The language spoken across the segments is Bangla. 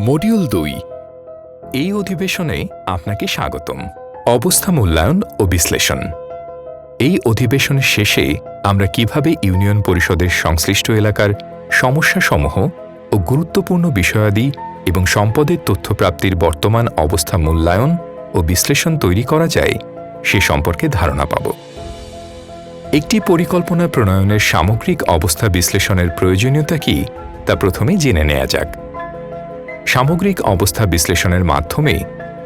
মডিউল দুই। এই অধিবেশনে আপনাকে স্বাগতম। অবস্থা মূল্যায়ন ও বিশ্লেষণ। এই অধিবেশনের শেষে আমরা কীভাবে ইউনিয়ন পরিষদের সংশ্লিষ্ট এলাকার সমস্যাসমূহ ও গুরুত্বপূর্ণ বিষয়াদি এবং সম্পদের তথ্যপ্রাপ্তির বর্তমান অবস্থা মূল্যায়ন ও বিশ্লেষণ তৈরি করা যায়, সে সম্পর্কে ধারণা পাব। একটি পরিকল্পনা প্রণয়নের সামগ্রিক অবস্থা বিশ্লেষণের প্রয়োজনীয়তা কি তা প্রথমে জেনে নেওয়া যাক। সামগ্রিক অবস্থা বিশ্লেষণের মাধ্যমে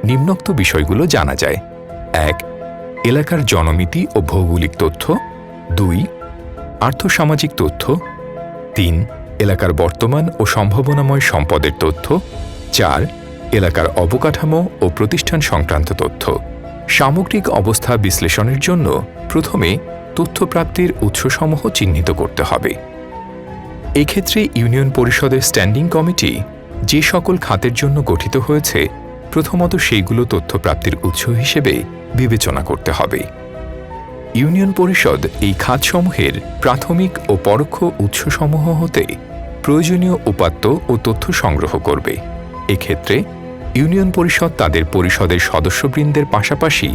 নিম্নোক্ত বিষয়গুলো জানা যায়। এক, এলাকার জনমিতি ও ভৌগোলিক তথ্য। দুই, আর্থসামাজিক তথ্য। তিন, এলাকার বর্তমান ও সম্ভাবনাময় সম্পদের তথ্য। চার, এলাকার অবকাঠামো ও প্রতিষ্ঠান সংক্রান্ত তথ্য। সামগ্রিক অবস্থা বিশ্লেষণের জন্য প্রথমে তথ্যপ্রাপ্তির উৎসসমূহ চিহ্নিত করতে হবে। এক্ষেত্রে ইউনিয়ন পরিষদের স্ট্যান্ডিং কমিটি যে সকল খাতের জন্য গঠিত হয়েছে, প্রথমত সেইগুলো তথ্যপ্রাপ্তির উৎস হিসেবে বিবেচনা করতে হবে। ইউনিয়ন পরিষদ এই খাতসমূহের প্রাথমিক ও পরোক্ষ উৎসসমূহ হতে প্রয়োজনীয় উপাত্ত ও তথ্য সংগ্রহ করবে। এক্ষেত্রে ইউনিয়ন পরিষদ তাদের পরিষদের সদস্যবৃন্দের পাশাপাশি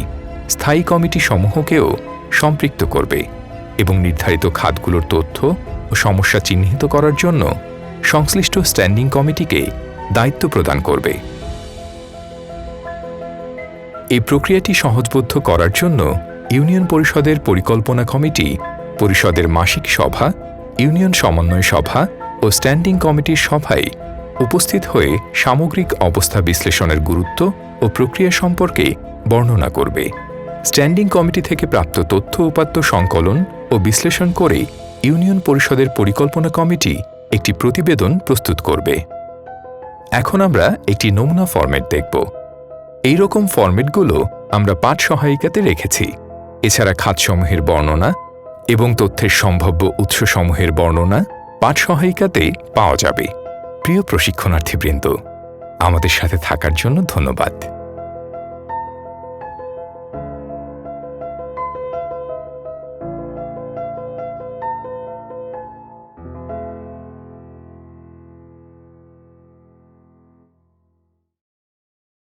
স্থায়ী কমিটি সমূহকেও সম্পৃক্ত করবে এবং নির্ধারিত খাতগুলোর তথ্য ও সমস্যা চিহ্নিত করার জন্য সংশ্লিষ্ট স্ট্যান্ডিং কমিটিকে দায়িত্ব প্রদান করবে। এই প্রক্রিয়াটি সহজবোধ্য করার জন্য ইউনিয়ন পরিষদের পরিকল্পনা কমিটি, পরিষদের মাসিক সভা, ইউনিয়ন সমন্বয় সভা ও স্ট্যান্ডিং কমিটির সভায় উপস্থিত হয়ে সামগ্রিক অবস্থা বিশ্লেষণের গুরুত্ব ও প্রক্রিয়া সম্পর্কে বর্ণনা করবে। স্ট্যান্ডিং কমিটি থেকে প্রাপ্ত তথ্য, উপাত্ত সংকলন ও বিশ্লেষণ করে ইউনিয়ন পরিষদের পরিকল্পনা কমিটি একটি প্রতিবেদন প্রস্তুত করবে। এখন আমরা একটি নমুনা ফরম্যাট দেখব। এই রকম ফরম্যাটগুলো আমরা পাঠ সহায়িকাতে রেখেছি। এছাড়া খাতসমূহের বর্ণনা এবং তথ্যের সম্ভাব্য উৎসসমূহের বর্ণনা পাঠ সহায়িকাতে পাওয়া যাবে। প্রিয় প্রশিক্ষণার্থীবৃন্দ, আমাদের সাথে থাকার জন্য ধন্যবাদ।